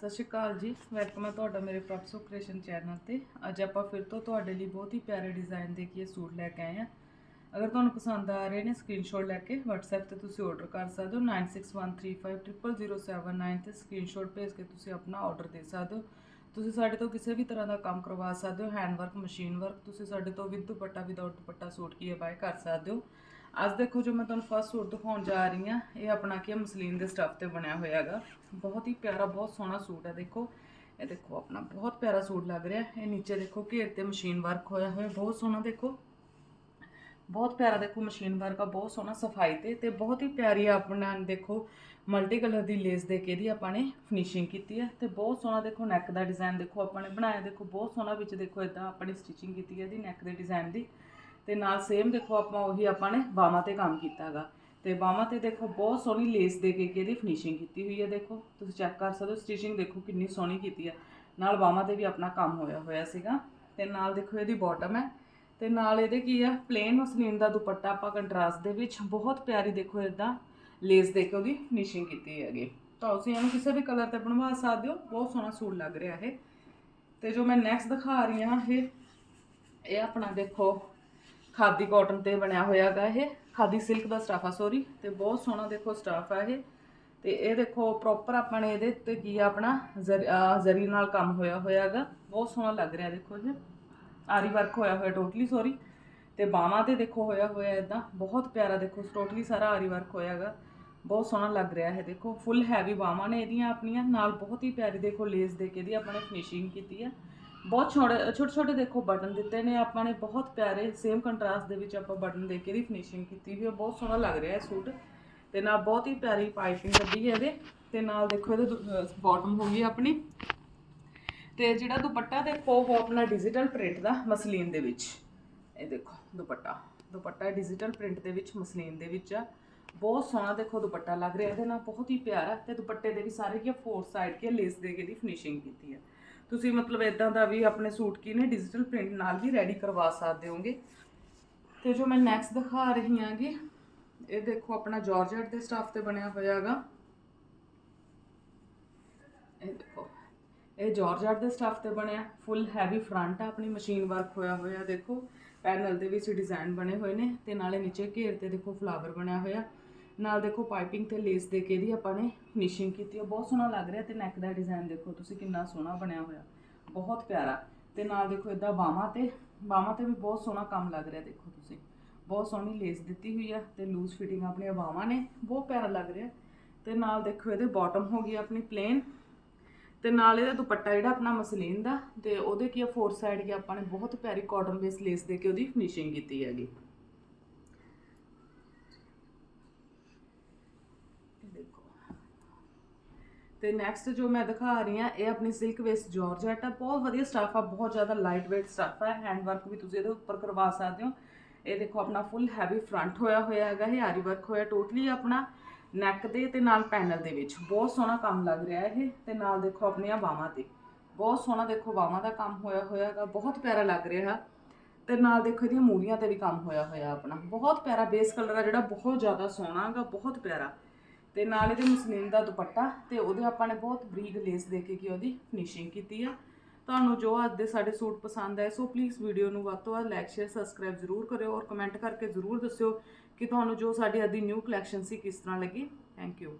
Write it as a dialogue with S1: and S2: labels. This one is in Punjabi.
S1: ਸਤਿ ਸ਼੍ਰੀ ਅਕਾਲ ਜੀ। ਵੈਲਕਮ ਹੈ ਤੁਹਾਡਾ ਮੇਰੇ ਪ੍ਰੋਪਸੋ ਕ੍ਰੀਏਸ਼ਨ ਚੈਨਲ ਤੇ। ਅੱਜ ਆਪਾਂ ਫਿਰ ਤੋਂ ਤੁਹਾਡੇ ਲਈ ਬਹੁਤ ਹੀ ਪਿਆਰੇ ਡਿਜ਼ਾਈਨ ਦੇ ਕੇ ਸੂਟ ਲੈ ਕੇ ਆਏ ਆ ਅਗਰ ਤੁਹਾਨੂੰ ਪਸੰਦ ਆ ਰਹੇ ਨੇ ਸਕਰੀਨਸ਼ਾਟ ਲੈ ਕੇ WhatsApp ਤੇ ਤੁਸੀਂ ਆਰਡਰ ਕਰ ਸਕਦੇ ਹੋ। 9613500079 ਤੇ ਸਕਰੀਨਸ਼ਾਟ ਭੇਜ ਕੇ ਤੁਸੀਂ ਆਪਣਾ ਆਰਡਰ ਦੇ ਸਕਦੇ ਹੋ। ਤੁਸੀਂ ਸਾਡੇ ਤੋਂ ਕਿਸੇ ਵੀ ਤਰ੍ਹਾਂ ਦਾ ਕੰਮ ਕਰਵਾ ਸਕਦੇ ਹੋ। ਹੈਂਡ ਵਰਕ ਮਸ਼ੀਨ ਵਰਕ ਤੁਸੀਂ ਸਾਡੇ ਤੋਂ with dupatta without dupatta suit Ki buy ਕਰ ਸਕਦੇ ਹੋ। ਅੱਜ ਦੇਖੋ ਜੋ ਮੈਂ ਤੁਹਾਨੂੰ ਫਸਟ ਸੂਟ ਦਿਖਾਉਣ ਜਾ ਰਹੀ ਹਾਂ, ਇਹ ਆਪਣਾ ਕੀ ਮਸਲੀਨ ਦੇ ਸਟੱਫ ਤੇ ਬਣਿਆ ਹੋਇਆ ਹੈਗਾ। ਬਹੁਤ ਹੀ ਪਿਆਰਾ, ਬਹੁਤ ਸੋਹਣਾ ਸੂਟ ਹੈ ਦੇਖੋ। ਇਹ ਦੇਖੋ ਆਪਣਾ, ਬਹੁਤ ਪਿਆਰਾ ਸੂਟ ਲੱਗ ਰਿਹਾ। ਇਹ ਨੀਚੇ ਦੇਖੋ ਘੇਰ ਤੇ ਮਸ਼ੀਨ ਵਰਕ ਹੋਇਆ ਹੋਇਆ, ਬਹੁਤ ਸੋਹਣਾ ਦੇਖੋ। ਬਹੁਤ ਪਿਆਰਾ ਦੇਖੋ ਮਸ਼ੀਨ ਵਰਕ ਆ, ਬਹੁਤ ਸੋਹਣਾ ਸਫ਼ਾਈ ਤੇ ਤੇ ਬਹੁਤ ਹੀ ਪਿਆਰੀ ਆਪਣਾ, ਦੇਖੋ ਮਲਟੀ ਕਲਰ ਦੀ ਲੇਸ ਦੇ ਕੇ ਇਹਦੀ ਆਪਾਂ ਨੇ ਫਿਨਿਸ਼ਿੰਗ ਕੀਤੀ ਹੈ। ਤੇ ਬਹੁਤ ਸੋਹਣਾ ਦੇਖੋ ਨੈਕ ਦਾ ਡਿਜ਼ਾਈਨ ਦੇਖੋ ਆਪਾਂ ਨੇ ਬਣਾਇਆ, ਦੇਖੋ, ਬਹੁਤ ਸੋਹਣਾ ਵਿੱਚ ਦੇਖੋ ਇਦਾਂ ਆਪਾਂ ਨੇ ਸਟਿਚਿੰਗ ਕੀਤੀ ਹੈ ਇਹਦੀ ਨੈਕ ਦੇ ਡਿਜ਼ਾਈਨ ਦੀ। ਤੇ ਨਾਲ ਸੇਮ ਦੇਖੋ ਆਪਾਂ ਉਹੀ ਆਪਾਂ ਨੇ ਬਾਹਾਂ ਤੇ ਕੰਮ ਕੀਤਾ ਹੈਗਾ ਤੇ ਬਾਹਾਂ ਤੇ ਦੇਖੋ ਬਹੁਤ ਸੋਹਣੀ ਲੇਸ ਦੇ ਕੇ ਕਿ ਇਹਦੀ ਫਿਨਿਸ਼ਿੰਗ ਕੀਤੀ ਹੋਈ ਹੈ ਦੇਖੋ। ਤੁਸੀਂ ਚੈੱਕ ਕਰ ਸਕਦੇ ਹੋ ਸਟਿਚਿੰਗ ਦੇਖੋ ਕਿੰਨੀ ਸੋਹਣੀ ਕੀਤੀ ਹੈ। ਨਾਲ ਬਾਹਾਂ ਤੇ ਵੀ ਆਪਣਾ ਕੰਮ ਹੋਇਆ ਹੋਇਆ ਸੀਗਾ। ਤੇ ਨਾਲ ਦੇਖੋ ਇਹਦੀ ਬਾਟਮ ਹੈ। ਤੇ ਨਾਲ ਇਹਦੇ ਕੀ ਆ ਪਲੇਨ ਮਸਲੀਨ ਦਾ ਦੁਪੱਟਾ ਆਪਾਂ ਕੰਟਰਾਸਟ ਦੇ ਵਿੱਚ ਬਹੁਤ ਪਿਆਰੀ ਦੇਖੋ ਇਦਾਂ ਲੇਸ ਦੇ ਕੇ ਉਹਦੀ ਫਿਨਿਸ਼ਿੰਗ ਕੀਤੀ ਹੈਗੀ। ਤਾਂ ਤੁਸੀਂ ਇਹਨੂੰ ਕਿਸੇ ਵੀ ਕਲਰ ਤੇ ਬਣਵਾ ਸਕਦੇ ਹੋ, ਬਹੁਤ ਸੋਹਣਾ ਸੂਟ ਲੱਗ ਰਿਹਾ ਇਹ। ਤੇ ਜੋ ਮੈਂ ਨੈਕਸਟ ਦਿਖਾ ਰਹੀ ਹਾਂ ਇਹ ਇਹ ਆਪਣਾ ਦੇਖੋ ਖਾਦੀ ਕਾਟਨ ਤੇ ਬਣਿਆ ਹੋਇਆ ਹੈਗਾ ਇਹ। ਖਾਦੀ ਸਿਲਕ ਦਾ ਸਟਾਫ ਆ ਸੋਰੀ ਤੇ ਬਹੁਤ ਸੋਹਣਾ ਦੇਖੋ ਸਟਾਫ ਆ ਇਹ। ਤੇ ਇਹ ਦੇਖੋ ਪ੍ਰੋਪਰ ਆਪਾਂ ਨੇ ਇਹਦੇ ਉੱਤੇ ਕੀ ਆ ਆਪਣਾ, ਜ਼ਰ- ਜ਼ਰੀ ਨਾਲ ਕੰਮ ਹੋਇਆ ਹੋਇਆ ਹੈਗਾ। ਬਹੁਤ ਸੋਹਣਾ ਲੱਗ ਰਿਹਾ ਦੇਖੋ ਇਹ। ਆਰੀ ਵਰਕ ਹੋਇਆ ਹੋਇਆ ਟੋਟਲੀ ਸੋਰੀ ਤੇ ਬਾਹਾਂ ਤੇ ਦੇਖੋ ਹੋਇਆ ਹੋਇਆ ਇਦਾਂ ਬਹੁਤ ਪਿਆਰਾ ਦੇਖੋ ਟੋਟਲੀ ਸਾਰਾ ਆਰੀ ਵਰਕ ਹੋਇਆ ਹੈਗਾ। ਬਹੁਤ ਸੋਹਣਾ ਲੱਗ ਰਿਹਾ ਹੈ ਦੇਖੋ। ਫੁੱਲ ਹੈਵੀ ਬਾਹਾਂ ਨੇ ਇਹਦੀਆਂ ਆਪਣੀਆਂ। ਨਾਲ ਬਹੁਤ ਹੀ ਪਿਆਰੀ ਦੇਖੋ ਲੇਸ ਦੇ ਕੇ ਇਹਦੀ ਆਪਾਂ ਨੇ ਫਿਨਿਸ਼ਿੰਗ ਕੀਤੀ ਆ। ਬਹੁਤ ਛੋਟੇ ਛੋਟੇ ਛੋਟੇ ਦੇਖੋ ਬਟਨ ਦਿੱਤੇ ਨੇ, ਆਪਾਂ ਨੇ ਬਹੁਤ ਪਿਆਰੇ ਸੇਮ ਕੰਟਰਾਸਟ ਦੇ ਵਿੱਚ ਆਪਾਂ ਬਟਨ ਦੇ ਕੇ ਇਹਦੀ ਫਿਨਿਸ਼ਿੰਗ ਕੀਤੀ ਹੋਈ ਹੈ ਬਹੁਤ ਸੋਹਣਾ ਲੱਗ ਰਿਹਾ ਹੈ ਸੂਟ। ਤੇ ਨਾਲ ਬਹੁਤ ਹੀ ਪਿਆਰੀ ਪਾਈਪਿੰਗ ਕੱਢੀ ਹੈ ਇਹਦੇ, ਤੇ ਨਾਲ ਦੇਖੋ ਇਹਦੇ ਬਾਟਮ ਹੋ ਗਈ ਆਪਣੀ। ਤੇ ਜਿਹੜਾ ਦੁਪੱਟਾ ਦੇਖੋ, ਉਹ ਆਪਣਾ ਡਿਜੀਟਲ ਪ੍ਰਿੰਟ ਦਾ, ਮਸਲੀਨ ਦੇ ਵਿੱਚ। ਇਹ ਦੇਖੋ ਦੁਪੱਟਾ ਦੁਪੱਟਾ ਡਿਜੀਟਲ ਪ੍ਰਿੰਟ ਦੇ ਵਿੱਚ, ਮਸਲੀਨ ਦੇ ਵਿੱਚ ਆ। ਬਹੁਤ ਸੋਹਣਾ ਦੇਖੋ ਦੁਪੱਟਾ ਲੱਗ ਰਿਹਾ, ਇਹਦੇ ਨਾਲ ਬਹੁਤ ਹੀ ਪਿਆਰਾ, ਤੇ ਦੁਪੱਟੇ ਦੇ ਵੀ ਸਾਰੇ ਕੀ ਫੋਰ ਸਾਈਡ ਕੇ ਲੇਸ ਦੇ ਕੇ ਦੀ ਫਿਨਿਸ਼ਿੰਗ ਕੀਤੀ ਹੈ ਤੁਸੀਂ ਮਤਲਬ ਇਦਾਂ ਦਾ ਵੀ ਆਪਣੇ ਸੂਟ ਕੀ ਨੇ ਡਿਜੀਟਲ ਪ੍ਰਿੰਟ ਨਾਲ ਵੀ ਰੈਡੀ ਕਰਵਾ ਸਕਦੇ ਹੋਗੇ। ਤੇ ਜੋ ਮੈਂ ਨੈਕਸਟ ਦਿਖਾ ਰਹੀ ਹਾਂਗੀ, ਇਹ ਦੇਖੋ ਆਪਣਾ ਜਾਰਜਟ ਦੇ ਸਟਾਫ ਤੇ ਬਣਿਆ ਹੋਇਆ ਹੈਗਾ ਇਹ ਦੇਖੋ, ਇਹ ਜਾਰਜਟ ਦੇ ਸਟਾਫ ਤੇ ਬਣਿਆ ਫੁੱਲ ਹੈਵੀ ਫਰੰਟ ਆ, ਆਪਣੀ ਮਸ਼ੀਨ ਵਰਕ ਹੋਇਆ ਹੋਇਆ, ਦੇਖੋ। ਪੈਨਲ ਦੇ ਵਿੱਚ ਡਿਜ਼ਾਈਨ ਬਣੇ ਹੋਏ ਨੇ ਤੇ ਨਾਲੇ ਨੀਚੇ ਘੇਰ ਤੇ ਦੇਖੋ ਫਲਾਵਰ ਬਣਿਆ ਹੋਇਆ। ਨਾਲ ਦੇਖੋ ਪਾਈਪਿੰਗ ਤੇ ਲੇਸ ਦੇ ਕੇ ਇਹਦੀ ਆਪਾਂ ਨੇ ਫਿਨਿਸ਼ਿੰਗ ਕੀਤੀ ਹੈ ਬਹੁਤ ਸੋਹਣਾ ਲੱਗ ਰਿਹਾ ਤੇ ਨੈਕ ਦਾ ਡਿਜ਼ਾਈਨ ਦੇਖੋ ਤੁਸੀਂ ਕਿੰਨਾ ਸੋਹਣਾ ਬਣਿਆ ਹੋਇਆ। ਬਹੁਤ ਪਿਆਰਾ। ਤੇ ਨਾਲ ਦੇਖੋ ਇਦਾਂ ਬਾਹਾਂ ਤੇ ਬਾਹਾਂ ਤੇ ਵੀ ਬਹੁਤ ਸੋਹਣਾ ਕੰਮ ਲੱਗ ਰਿਹਾ ਦੇਖੋ ਤੁਸੀਂ। ਬਹੁਤ ਸੋਹਣੀ ਲੇਸ ਦਿੱਤੀ ਹੋਈ ਆ ਤੇ ਲੂਜ਼ ਫਿਟਿੰਗ ਆਪਣੀਆਂ ਬਾਹਾਂ ਨੇ। ਬਹੁਤ ਪਿਆਰਾ ਲੱਗ ਰਿਹਾ। ਤੇ ਨਾਲ ਦੇਖੋ ਇਹਦੇ ਬਾਟਮ ਹੋ ਗਈ ਆਪਣੀ ਪਲੇਨ ਤੇ ਨਾਲ ਇਹਦਾ ਦੁਪੱਟਾ ਜਿਹੜਾ ਆਪਣਾ ਮਸਲੀਨ ਦਾ, ਤੇ ਉਹਦੇ ਕੀ ਆ ਫੋਰ ਸਾਈਡ ਕੀ ਆਪਾਂ ਨੇ ਬਹੁਤ ਪਿਆਰੀ ਕਾਟਨ ਬੇਸ ਲੇਸ ਦੇ ਕੇ ਉਹਦੀ ਫਿਨਿਸ਼ਿੰਗ ਕੀਤੀ ਹੈਗੀ ਇਹ ਦੇਖੋ ਤੇ ਨੈਕਸਟ ਜੋ ਮੈਂ ਦਿਖਾ ਰਹੀ ਹਾਂ, ਇਹ ਆਪਣੀ ਸਿਲਕ ਵੇਸਟ ਜਾਰਜਟ ਆ। ਬਹੁਤ ਵਧੀਆ ਸਟਾਫ ਆ, ਬਹੁਤ ਜ਼ਿਆਦਾ ਲਾਈਟ weight ਸਟਾਫ ਹੈ ਹੈਂਡ ਵਰਕ ਵੀ ਤੁਸੀਂ ਇਹਦੇ ਉੱਪਰ ਕਰਵਾ ਸਕਦੇ ਹੋ। ਇਹ ਦੇਖੋ ਆਪਣਾ ਫੁੱਲ ਹੈਵੀ ਫਰੰਟ ਹੋਇਆ ਹੋਇਆ ਹੈਗਾ, ਇਹ ਆਰੀ ਵਰਕ ਹੋਇਆ ਟੋਟਲੀ ਆਪਣਾ ਨੈਕ ਦੇ ਤੇ ਨਾਲ ਪੈਨਲ ਦੇ ਵਿੱਚ। ਬਹੁਤ ਸੋਹਣਾ ਕੰਮ ਲੱਗ ਰਿਹਾ ਇਹ, ਤੇ ਨਾਲ ਦੇਖੋ ਆਪਣੀਆਂ ਬਾਹਾਂ ਤੇ। ਬਹੁਤ ਸੋਹਣਾ ਦੇਖੋ ਬਾਹਾਂ ਦਾ ਕੰਮ ਹੋਇਆ ਹੋਇਆ ਹੈਗਾ, ਬਹੁਤ ਪਿਆਰਾ ਲੱਗ ਰਿਹਾ। ਤੇ ਨਾਲ ਦੇਖੋ ਇਹਦੀਆਂ ਮੂਰੀਆਂ ਤੇ ਵੀ ਕੰਮ ਹੋਇਆ ਹੋਇਆ ਆਪਣਾ। ਬਹੁਤ ਪਿਆਰਾ ਬੇਸ ਕਲਰ ਆ ਜਿਹੜਾ, ਬਹੁਤ ਜ਼ਿਆਦਾ ਸੋਹਣਾ ਹੈਗਾ, ਬਹੁਤ ਪਿਆਰਾ। ਤੇ ਨਾਲ ਇਹਦੇ ਮਸਲੀਨ ਦਾ ਦੁਪੱਟਾ ਤੇ ਉਹਦੇ ਆਪਾਂ ਨੇ ਬਹੁਤ ਬਰੀਕ ਲੇਸ ਦੇ ਕੇ ਕੀ ਉਹਦੀ ਫਿਨਿਸ਼ਿੰਗ ਕੀਤੀ ਆ। ਤੁਹਾਨੂੰ ਜੋ ਅੱਜ ਦੇ ਸਾਡੇ ਸੂਟ ਪਸੰਦ ਆਏ, ਸੋ ਪਲੀਜ਼ ਵੀਡੀਓ ਨੂੰ ਵੱਧ ਤੋਂ ਵੱਧ ਲਾਈਕ ਸ਼ੇਅਰ ਸਬਸਕ੍ਰਾਈਬ ਜ਼ਰੂਰ ਕਰਿਓ ਔਰ ਕਮੈਂਟ ਕਰਕੇ ਜ਼ਰੂਰ ਦੱਸਿਓ ਕਿ ਤੁਹਾਨੂੰ ਜੋ ਸਾਡੀ ਅੱਜ ਦੀ ਨਿਊ ਕਲੈਕਸ਼ਨ ਸੀ ਕਿਸ ਤਰ੍ਹਾਂ ਲੱਗੀ। Thank you